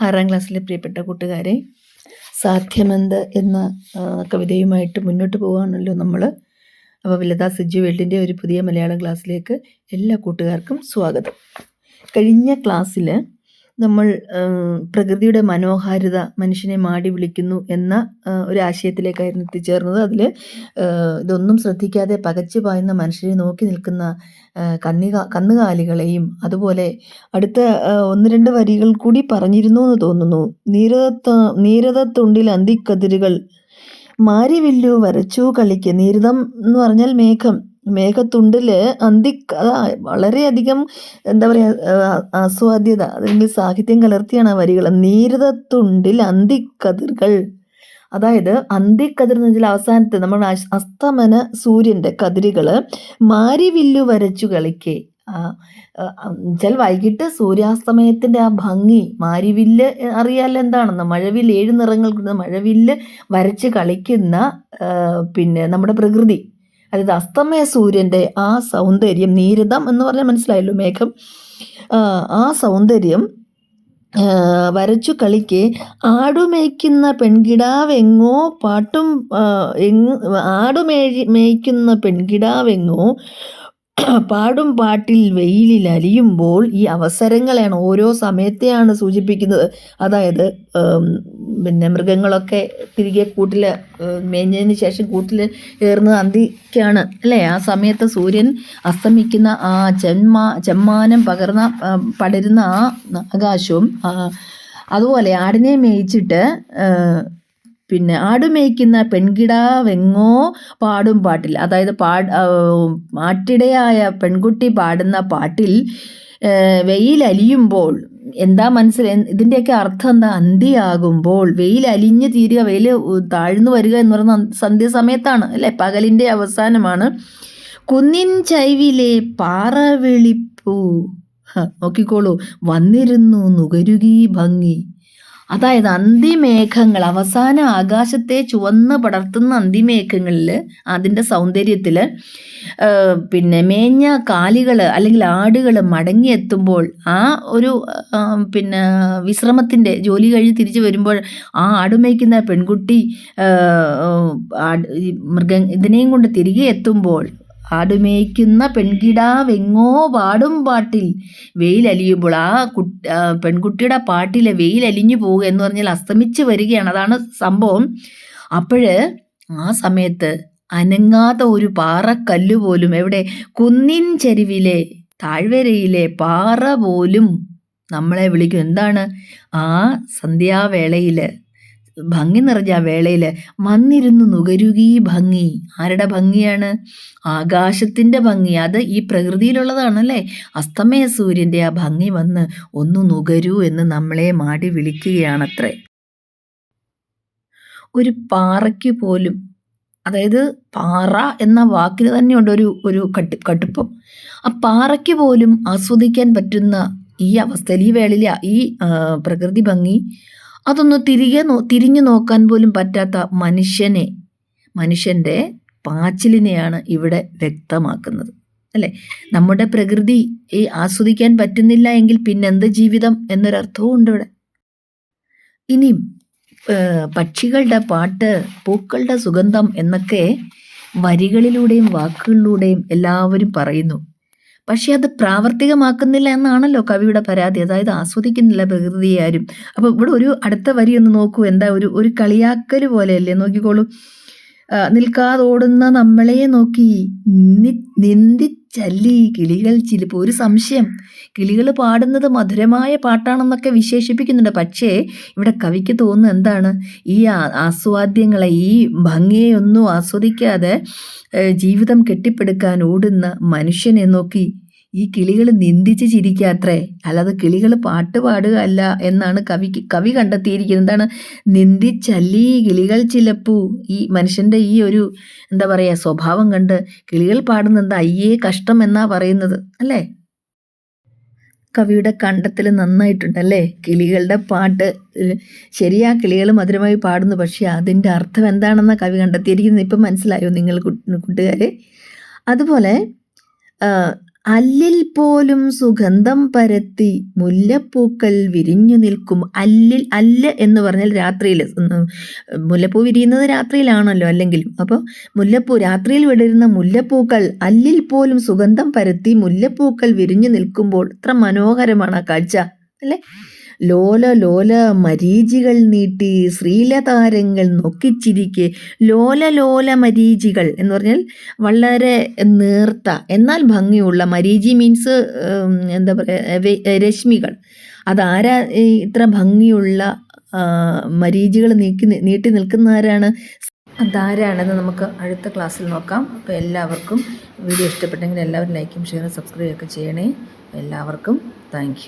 ആറാം ക്ലാസ്സിലെ പ്രിയപ്പെട്ട കൂട്ടുകാരെ സാധ്യമെന്ത് എന്ന കവിതയുമായിട്ട് മുന്നോട്ട് പോവുകയാണല്ലോ നമ്മൾ അപ്പോൾ ലതാ സിജു വേൾഡിന്റെ ഒരു പുതിയ മലയാളം ക്ലാസ്സിലേക്ക് എല്ലാ കൂട്ടുകാർക്കും സ്വാഗതം. കഴിഞ്ഞ ക്ലാസ്സിൽ നമ്മൾ പ്രകൃതിയുടെ മനോഹാരിത മനുഷ്യനെ മാടി വിളിക്കുന്നു എന്ന ഒരു ആശയത്തിലേക്കായിരുന്നു എത്തിച്ചേർന്നത്. അതിൽ ഇതൊന്നും ശ്രദ്ധിക്കാതെ പകച്ചു പായുന്ന മനുഷ്യരെ നോക്കി നിൽക്കുന്ന കന്നിക കന്നുകാലികളെയും അതുപോലെ അടുത്ത ഒന്ന് രണ്ട് വരികൾ കൂടി പറഞ്ഞിരുന്നു എന്ന് തോന്നുന്നു. നീരദത്ത നീരദത്തുണ്ടിൽ അന്തിക്കതിരുകൾ മാരിവില്ലു വരച്ചു കളിക്ക്. നീരദം എന്ന് പറഞ്ഞാൽ മേഘം. മേഘത്തുണ്ടിൽ അന്തി വളരെയധികം എന്താ പറയുക ആസ്വാദ്യത അല്ലെങ്കിൽ സാഹിത്യം കലർത്തിയാണ് ആ വരികൾ. നീരതത്തുണ്ടിൽ അന്തിക്കതിർകൾ അതായത് അന്തിക്കതിർ എന്ന് വെച്ചാൽ അവസാനത്തെ നമ്മൾ അസ്തമന സൂര്യന്റെ കതിരുകൾ മാരിവില്ലു വരച്ചു കളിക്കേ. ആ, വൈകിട്ട് സൂര്യാസ്തമയത്തിന്റെ ആ ഭംഗി മാരിവില്ല് അറിയാലോ എന്താണെന്ന്? മഴവിൽ ഏഴ് നിറങ്ങൾ മഴവില്ല് വരച്ച് കളിക്കുന്ന പിന്നെ നമ്മുടെ പ്രകൃതി. അതായത് അസ്തമയ സൂര്യന്റെ ആ സൗന്ദര്യം നീരിതം എന്ന് പറഞ്ഞാൽ മനസ്സിലായല്ലോ മേഘം. ആ, സൗന്ദര്യം വരച്ചു കളിക്ക് ആടുമേയ്ക്കുന്ന പെൺകിടാവെങ്ങോ പാട്ടും ആടുമേ മേയ്ക്കുന്ന പെൺകിടാവെങ്ങോ പാടും പാട്ടിൽ വെയിലിൽ അലിയുമ്പോൾ ഈ അവസരങ്ങളെയാണ് ഓരോ സമയത്തെയാണ് സൂചിപ്പിക്കുന്നത്. അതായത് പിന്നെ മൃഗങ്ങളൊക്കെ തിരികെ കൂട്ടിൽ മേഞ്ഞതിന് ശേഷം കൂട്ടിൽ ഏറുന്നത് അന്തിക്കാണ് അല്ലേ? ആ സമയത്ത് സൂര്യൻ അസ്തമിക്കുന്ന ആ ചെമ്മാ ചെമ്മാനം പകർന്ന പടരുന്ന ആ ആകാശവും അതുപോലെ ആടിനെ മേയിച്ചിട്ട് പിന്നെ ആടുമേയ്ക്കുന്ന പെൺകിടാ പെൺകിടാവെങ്ങോ പാടും പാട്ടിൽ. അതായത് പാ ആട്ടിടയായ പെൺകുട്ടി പാടുന്ന പാട്ടിൽ വെയിലലിയുമ്പോൾ എന്താ മനസ്സിൽ ഇതിന്റെയൊക്കെ അർത്ഥം എന്താ? അന്തിയാകുമ്പോൾ വെയിൽ അലിഞ്ഞു തീരുക വെയിൽ താഴ്ന്നു വരിക എന്ന് പറയുന്ന സന്ധ്യാസമയത്താണ് അല്ലേ? പകലിന്റെ അവസാനമാണ്. കുന്നിൻ ചൈവിലെ പാറവിളിപ്പൂ. നോക്കിക്കോളൂ. വന്നിരുന്നു നുകരുകി ഭംഗി. അതായത് അന്തിമേഘങ്ങൾ അവസാന ആകാശത്തെ ചുവന്ന് പടർത്തുന്ന അന്തിമേഘങ്ങളിൽ അതിന്റെ സൗന്ദര്യത്തിൽ പിന്നെ മേഞ്ഞ കാലികൾ അല്ലെങ്കിൽ ആടുകൾ മടങ്ങിയെത്തുമ്പോൾ ആ ഒരു പിന്നെ വിശ്രമത്തിന്റെ ജോലി കഴിഞ്ഞ് തിരിച്ചു വരുമ്പോൾ ആ ആടുമേയ്ക്കുന്ന പെൺകുട്ടി മൃഗ ഇതിനെയും കൊണ്ട് തിരികെ എത്തുമ്പോൾ ആടുമേയ്ക്കുന്ന പെൺകിടാവെങ്ങോ പാടും പാട്ടിൽ. വെയിലലിയുമ്പോൾ ആ കുട്ടി പെൺകുട്ടിയുടെ പാട്ടിലെ വെയിലലിഞ്ഞു പോവുക എന്ന് പറഞ്ഞാൽ അസ്തമിച്ച് വരികയാണ്. അതാണ് സംഭവം. അപ്പോഴ് ആ സമയത്ത് അനങ്ങാത്ത ഒരു പാറക്കല്ല് പോലും എവിടെ? കുന്നിൻ ചെരുവിലെ താഴ്വരയിലെ പാറ പോലും നമ്മളെ വിളിക്കും. എന്താണ്? ആ സന്ധ്യാവേളയിൽ ഭംഗി നിറഞ്ഞ ആ വേളയിൽ വന്നിരുന്നു നുകരുകീ ഭംഗി. ആരുടെ ഭംഗിയാണ്? ആകാശത്തിന്റെ ഭംഗി. അത് ഈ പ്രകൃതിയിലുള്ളതാണല്ലേ? അസ്തമയ സൂര്യന്റെ ആ ഭംഗി വന്ന് ഒന്ന് നുകരൂ എന്ന് നമ്മളെ മാടി വിളിക്കുകയാണത്രേ. ഒരു പാറയ്ക്ക് പോലും അതായത് പാറ എന്ന വാക്കിന് തന്നെയുണ്ട് ഒരു ഒരു കട്ടി കടുപ്പം. ആ പാറയ്ക്ക് പോലും ആസ്വദിക്കാൻ പറ്റുന്ന ഈ അവസ്ഥയിൽ ഈ വേളയിലെ ഈ പ്രകൃതി ഭംഗി അതൊന്ന് തിരികെ നോ തിരിഞ്ഞു നോക്കാൻ പോലും പറ്റാത്ത മനുഷ്യനെ മനുഷ്യന്റെ പാച്ചിലിനെയാണ് ഇവിടെ വ്യക്തമാക്കുന്നത്. അല്ലേ? നമ്മുടെ പ്രകൃതി ഈ ആസ്വദിക്കാൻ പറ്റുന്നില്ല എങ്കിൽ പിന്നെന്ത് ജീവിതം എന്നൊരർത്ഥവും ഉണ്ട് ഇവിടെ. ഇനിയും പക്ഷികളുടെ പാട്ട് പൂക്കളുടെ സുഗന്ധം എന്നൊക്കെ വരികളിലൂടെയും വാക്കുകളിലൂടെയും എല്ലാവരും പറയുന്നു. പക്ഷെ അത് പ്രാവർത്തികമാക്കുന്നില്ല എന്നാണല്ലോ കവിയുടെ പരാതി. അതായത് ആസ്വദിക്കുന്നില്ല പ്രകൃതിയെ ആരും അപ്പോൾ ഇവിടെ ഒരു അടുത്ത വരി ഒന്ന് നോക്കൂ. എന്താ ഒരു ഒരു കളിയാക്കൽ പോലെയല്ലേ? നോക്കിക്കോളൂ. നിൽക്കാതോടുന്ന നമ്മളെ നോക്കി നിന്ദിച്ചല്ലി കിളികൾ ചിലപ്പോൾ ഒരു സംശയം. കിളികൾ പാടുന്നത് മധുരമായ പാട്ടാണെന്നൊക്കെ വിശേഷിപ്പിക്കുന്നുണ്ട്. പക്ഷേ ഇവിടെ കവിക്ക് തോന്നുന്നത് എന്താണ്? ഈ ആസ്വാദ്യങ്ങളെ ഈ ഭംഗിയെ ഒന്നും ആസ്വദിക്കാതെ ജീവിതം കെട്ടിപ്പടുക്കാൻ ഓടുന്ന മനുഷ്യനെ നോക്കി ഈ കിളികൾ നിന്ദിച്ച് ചിരിക്കാത്രേ. അല്ലാതെ കിളികൾ പാട്ട് പാടുക അല്ല എന്നാണ് കവിക്ക് കവി കണ്ടെത്തിയിരിക്കുന്നത്. എന്താണ്? നിന്ദിച്ചല്ലീ കിളികൾ ചിലപ്പൂ? ഈ മനുഷ്യന്റെ ഈ ഒരു എന്താ പറയുക സ്വഭാവം കണ്ട് കിളികൾ പാടുന്ന എന്താ? അയ്യേ കഷ്ടം എന്നാ പറയുന്നത് അല്ലേ? കവിയുടെ കണ്ടെത്തൽ നന്നായിട്ടുണ്ടല്ലേ കിളികളുടെ പാട്ട് ശരിയാ കിളികൾ മധുരമായി പാടുന്നു പക്ഷേ അതിന്റെ അർത്ഥം എന്താണെന്ന കവി കണ്ടെത്തിയിരിക്കുന്നത്? ഇപ്പം മനസ്സിലായോ നിങ്ങൾ കുട്ടുകാരെ? അതുപോലെ അല്ലിൽ പോലും സുഗന്ധം പരത്തി മുല്ലപ്പൂക്കൾ വിരിഞ്ഞു നിൽക്കും. അല്ലിൽ അല്ല് എന്ന് പറഞ്ഞാൽ രാത്രിയിൽ മുല്ലപ്പൂ വിരിയുന്നത് രാത്രിയിലാണല്ലോ അല്ലെങ്കിലും. അപ്പോൾ മുല്ലപ്പൂ രാത്രിയിൽ വിടരുന്ന മുല്ലപ്പൂക്കൾ അല്ലിൽ പോലും സുഗന്ധം പരത്തി മുല്ലപ്പൂക്കൾ വിരിഞ്ഞു നിൽക്കുമ്പോൾ എത്ര മനോഹരമാണ് ആ കാഴ്ച അല്ലേ? ലോല ലോല മരീചികൾ നീട്ടി ശ്രീലതാരങ്ങൾ നോക്കിച്ചിരിക്കെ. ലോല ലോല മരീചികൾ എന്ന് പറഞ്ഞാൽ വളരെ നേർത്ത എന്നാൽ ഭംഗിയുള്ള മരീചി മീൻസ് എന്താ പറയുക രശ്മികൾ. അതാരാ ഇത്ര ഭംഗിയുള്ള മരീചികൾ നീക്കി നീട്ടി നിൽക്കുന്ന ആരാണ് അതാരാണെന്ന് നമുക്ക് അടുത്ത ക്ലാസ്സിൽ നോക്കാം. അപ്പോൾ എല്ലാവർക്കും വീഡിയോ ഇഷ്ടപ്പെട്ടെങ്കിൽ എല്ലാവരും ലൈക്കും ഷെയറും സബ്സ്ക്രൈബ് ഒക്കെ ചെയ്യണേ. എല്ലാവർക്കും താങ്ക്